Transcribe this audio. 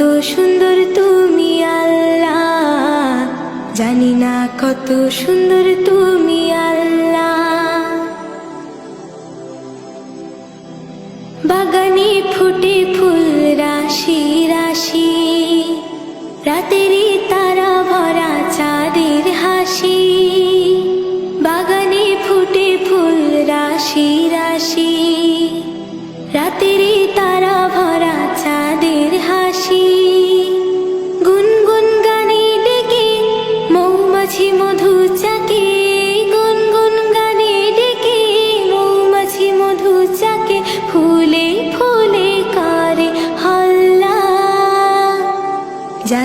কত সুন্দর তুমি আল্লাহ। জানি না কত সুন্দর তুমি আল্লাহ। বাগানে ফুটে